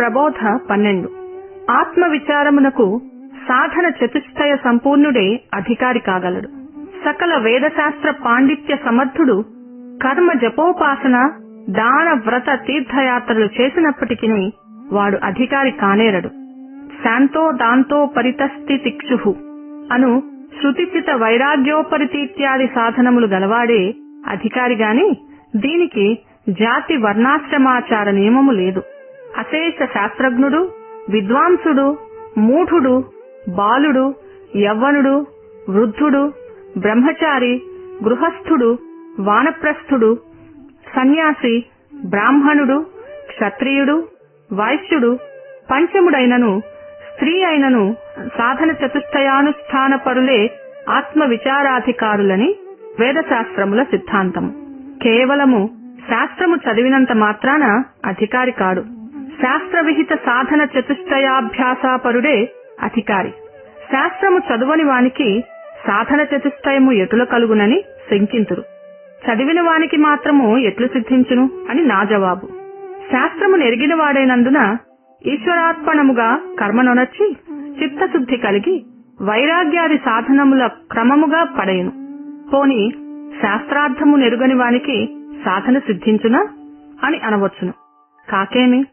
ప్రబోధ పన్నెండు. ఆత్మ విచారమునకు సాధన చతుష్టయ సంపూర్ణుడే అధికారి కాగలడు. సకల వేదశాస్త్ర పాండిత్య సమర్థుడు కర్మ జపోపాసన దాన వ్రత తీర్థయాత్రలు చేసినప్పటికీ వాడు అధికారి కానేరడు. శాంతో దాంతో పరితస్థి తిక్షు అను శృతిచిత వైరాగ్యోపరితీత్యాది సాధనములు గలవాడే అధికారి గాని దీనికి జాతి వర్ణాశ్రమాచార నియమము లేదు. అశేష శాస్త్రజ్ఞుడు విద్వాంసుడు మూఢుడు బాలుడు యవ్వనుడు వృద్ధుడు బ్రహ్మచారి గృహస్థుడు వానప్రస్థుడు సన్యాసి బ్రాహ్మణుడు క్షత్రియుడు వైశ్యుడు పంచముడైనను స్త్రీ అయినను సాధన చతుష్టయానుష్ఠాన పరులే ఆత్మ విచారాధికారులని వేదశాస్త్రముల సిద్ధాంతము. కేవలము శాస్త్రము చదివినంత మాత్రాన అధికారి కాడు. శాస్త్ర విహిత సాధన చతుష్టయాభ్యాసాపరుడే అధికారి. శాస్త్రము చదువని వానికి సాధన చతుష్టయము ఎటుల కలుగునని శంకింతురు. చదివిన వానికి మాత్రము ఎట్లు సిద్ధించును అని నా జవాబు. శాస్త్రము నెరిగిన వాడైనందున ఈశ్వరార్పణముగా కర్మనొనర్చి చిత్తశుద్ధి కలిగి వైరాగ్యాది సాధనముల క్రమముగా పడయును. పోని శాస్త్రార్థము నెరుగని వానికి సాధన సిద్ధించునా అని అనవచ్చును. కాకేమి?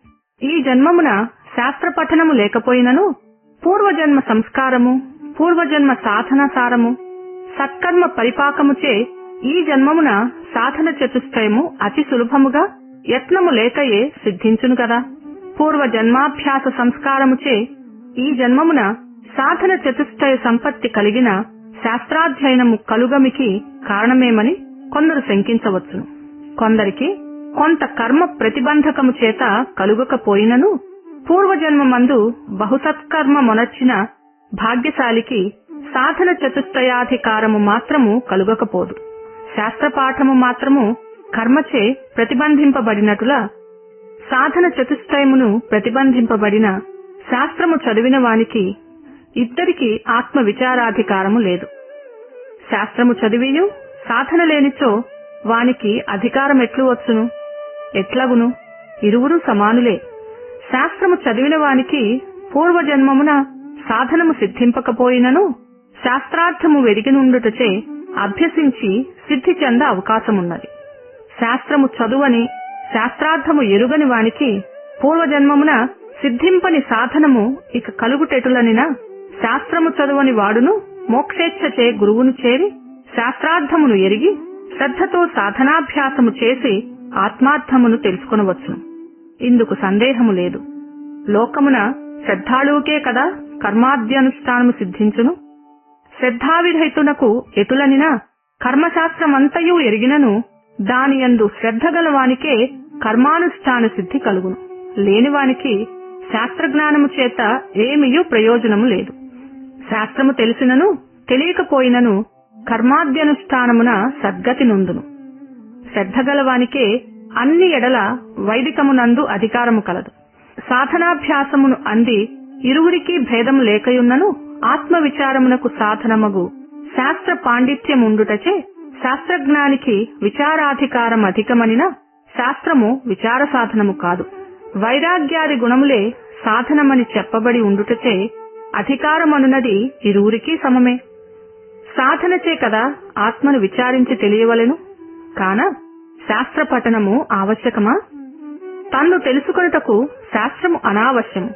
ఈ జన్మమున శాస్త్ర పఠనము లేకపోయినను పూర్వజన్మ సంస్కారము పూర్వజన్మ సాధన సారము సత్కర్మ పరిపాకముచే ఈ జన్మమున సాధన చతుష్టయము అతి సులభముగా యత్నము లేకయే సిద్ధించును కదా పూర్వ జన్మాభ్యాస సంస్కారముచే ఈ జన్మమున సాధన చతుష్టయ సంపత్తి కలిగిన శాస్త్రాధ్యయనము కలుగమికి కారణమేమని కొందరు శంకించవచ్చును. కొందరికి కొంత కర్మ ప్రతిబంధకము చేత కలుగకపోయినను పూర్వజన్మమందు బహుసత్కర్మ మొనర్చిన భాగ్యశాలికి సాధన చతుష్టయాధికారము మాత్రము కలుగకపోదు. శాస్త్రపాఠము మాత్రము కర్మచే ప్రతిబంధింపబడినటులా సాధన చతుష్టయమును ప్రతిబంధింపబడిన శాస్త్రము చదివిన వానికి ఇద్దరికి ఆత్మ విచారాధికారము లేదు. శాస్త్రము చదివియు సాధన లేనిచో వానికి అధికారం ఎట్లు వచ్చును? ఎట్లాగును? ఇరువురు సమానులే. శాస్త్రము చదివిన వానికి పూర్వజన్మమున సాధనము సిద్ధింపకపోయినను శాస్త్రార్థము వెరిగినుండుటచే అభ్యసించి సిద్ధి చెంద అవకాశమున్నది. శాస్త్రము చదువని శాస్త్రార్థము ఎరుగని వానికి పూర్వజన్మమున సిద్ధింపని సాధనము ఇక కలుగుటెటులనినా శాస్త్రము చదువని వాడును మోక్షేచ్ఛచే గురువును చేరి శాస్త్రార్థమును ఎరిగి శ్రద్ధతో సాధనాభ్యాసము చేసి ఆత్మార్థమును తెలుసుకొనవచ్చును. ఇందుకు సందేహము లేదు. లోకమున శ్రద్ధాళువుకే కదా కర్మాద్యనుష్ఠానము సిద్ధించును. శ్రద్ధావిధైతునకు ఎటులనినా కర్మశాస్త్రమంతయు ఎరిగినను దానియందు శ్రద్ధ గలవానికే కర్మానుష్ఠాన సిద్ధి కలుగును. లేనివానికి శాస్త్రజ్ఞానము చేత ఏమియూ ప్రయోజనము లేదు. శాస్త్రము తెలిసినను తెలియకపోయినను కర్మాద్యనుష్ఠానమున సద్గతి నుందును. శ్రద్ధగలవానికే అన్ని ఎడల వైదికమునందు అధికారము కలదు. సాధనాభ్యాసమును అంది ఇరువురికి భేదము లేకయున్నను ఆత్మ విచారమునకు సాధనమగు శాస్త్ర పాండిత్యముండుటచే శాస్త్రజ్ఞానికి విచారాధికారం అధికమనిన శాస్త్రము విచార సాధనము కాదు. వైరాగ్యాది గుణములే సాధనమని చెప్పబడి ఉండుటచే అధికారమనున్నది ఇరువురికి సమమే. సాధనచే కదా ఆత్మను విచారించి తెలియవలెను? కాన శాస్త్ర పఠనము ఆవశ్యకమా? తన్ను తెలుసుకొనుటకు శాస్త్రము అనావశ్యము.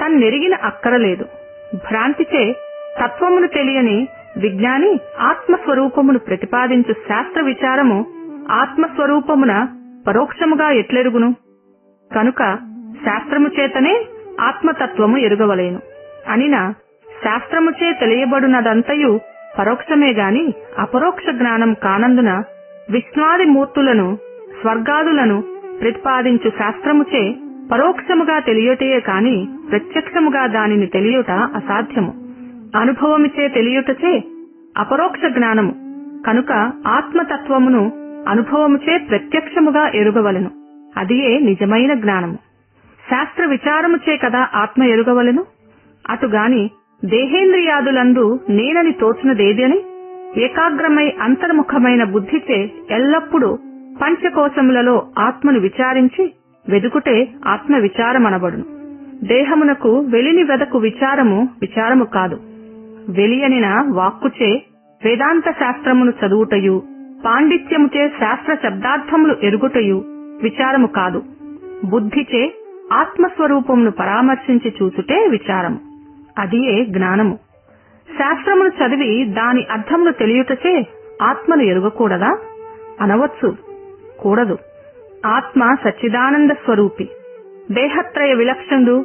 తన్నెరిగిన అక్కరలేదు భ్రాంతిచే తత్వమును తెలియని విజ్ఞాని ఆత్మస్వరూపమును ప్రతిపాదించు శాస్త్ర విచారము ఆత్మస్వరూపమున పరోక్షముగా ఎట్లెరుగును? కనుక శాస్త్రము చేతనే ఆత్మతత్వము ఎరుగవలేను. అనిన శాస్త్రముచే తెలియబడునదంతయు పరోక్షమే గాని అపరోక్ష జ్ఞానం కానందున విష్ణాది మూర్తులను స్వర్గాదులను ప్రతిపాదించు శాస్త్రముచే పరోక్షముగా తెలియటయే కాని ప్రత్యక్షముగా దానిని తెలియుట అసాధ్యము. అనుభవమిచే తెలియుటచే అపరోక్ష జ్ఞానము. కనుక ఆత్మతత్వమును అనుభవముచే ప్రత్యక్షముగా ఎరుగవలెను. అదియే నిజమైన జ్ఞానము. శాస్త్ర విచారముచే కదా ఆత్మ ఎరుగవలెను? అటుగాని దేహేంద్రియాదులందు నేనని తోచినదేదని ఏకాగ్రమై అంతర్ముఖమైన బుద్ధిచే ఎల్లప్పుడూ పంచకోశములలో ఆత్మను విచారించి వెదుకుటే ఆత్మ విచారమనబడును దేహమునకు వెలిని వెదకు విచారము విచారము కాదు. వెలియనిన వాక్కుచే వేదాంత శాస్త్రమును చదువుటయు పాండిత్యముచే శాస్త్ర శబ్దార్థములు ఎరుగుటయు విచారము కాదు. బుద్ధిచే ఆత్మస్వరూపమును పరామర్శించి చూచుటే విచారము. అదియే జ్ఞానము. శాస్త్రమును చదివి దాని అర్థమును తెలియుటచే ఆత్మను ఎరుగకూడదా? అనవచ్చు. కూడదు. ఆత్మ సచ్చిదానంద స్వరూపి. దేహత్రయ విలక్షణుడు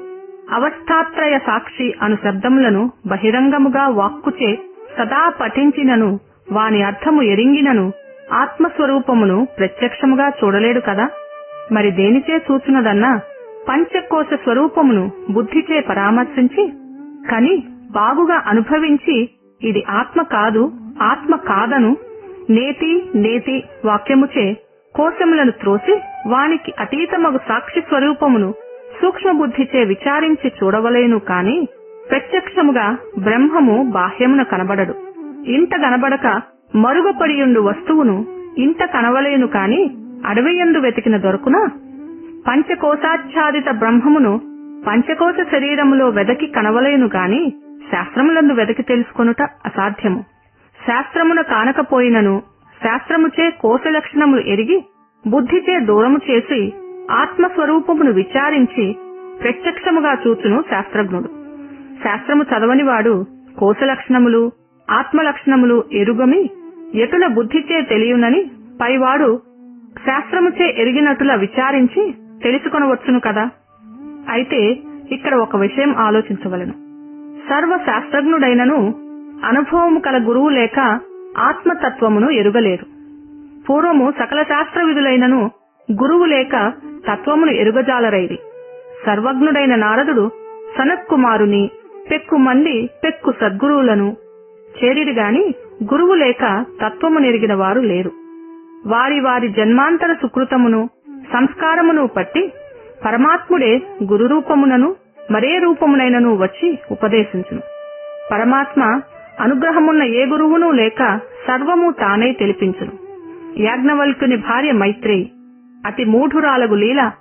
అవస్థాత్రయ సాక్షి అను శబ్దములను బహిరంగముగా వాక్కుచే సదా పఠించినను వాని అర్థము ఎరింగినను ఆత్మస్వరూపమును ప్రత్యక్షముగా చూడలేడు కదా? మరి దేనిచే చూచునదన్నా పంచకోశ స్వరూపమును బుద్ధిచే పరామర్శించి కని బాగుగా అనుభవించి ఇది ఆత్మ కాదు ఆత్మ కాదను నేతి నేతి వాక్యముచే కోశములను త్రోసి వానికి అతీతమగు సాక్షి స్వరూపమును సూక్ష్మ బుద్ధిచే విచారించి చూడవలేను కాని ప్రత్యక్షముగా బ్రహ్మము బాహ్యమున కనబడడు. ఇంత కనబడక మరుగుపడియుండు వస్తువును ఇంత కనవలేను కాని అడవియందు వెతికిన దొరకునా పంచకోశాచ్ఛాదిత బ్రహ్మమును పంచకోశ శరీరములో వెదకి కనవలేను కాని శాస్త్రములందు వెదకి తెలుసుకొనుట అసాధ్యము. శాస్త్రమున కానకపోయినను శాస్త్రముచే కోశ లక్షణములు ఎరిగి బుద్ధిచే దూరము చేసి ఆత్మస్వరూపమును విచారించి ప్రత్యక్షముగా చూచును శాస్త్రజ్ఞుడు. శాస్త్రము చదవనివాడు కోశ లక్షణములు ఆత్మ లక్షణములు ఎరుగమి ఎటుల బుద్ధిచే తెలియునని పైవాడు శాస్త్రముచే ఎరిగినట్టుల విచారించి తెలుసుకొనవచ్చును కదా? అయితే ఇక్కడ ఒక విషయం ఆలోచించవలను. సర్వ శాస్త్రజ్ఞుడైనను అనుభవము కల గురువు లేక ఆత్మతత్వమును ఎరుగలేరు పూర్వము సకల శాస్త్ర విధులైనను గురువు లేక తత్వమును ఎరుగజాలరైది సర్వజ్ఞుడైన నారదుడు సనత్కుమారుని పెక్కు మంది పెక్కు సద్గురువులను చేరిరి గాని గురువు లేక తత్వము నెరిగిన వారు లేరు. వారి వారి జన్మాంతర సుకృతమును సంస్కారమును పట్టి పరమాత్ముడే గురు రూపమునను మరే రూపమునైనను వచ్చి ఉపదేశించును. పరమాత్మ అనుగ్రహమున్న ఏ గురువును లేక సర్వము తానే తెలిపించును. యాజ్ఞవల్కుని భార్య మైత్రేయి అతి మూఢురాలగు లీల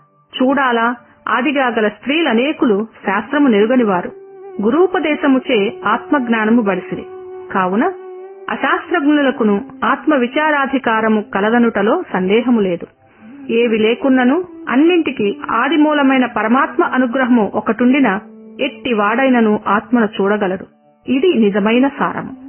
చూడాలా ఆదిగా గల స్త్రీలనేకులు శాస్త్రము నెరుగనివారు. గురూపదేశముచే ఆత్మజ్ఞానము బడిసిరి. కావున అశాస్త్రజ్ఞులకును ఆత్మ విచారాధికారము కలదనుటలో సందేహము లేదు. ఏవి లేకున్నను అన్నింటికి ఆదిమూలమైన పరమాత్మ అనుగ్రహము ఒకటుండిన ఎట్టి వాడైనను ఆత్మను చూడగలడు. ఇది నిజమైన సారము.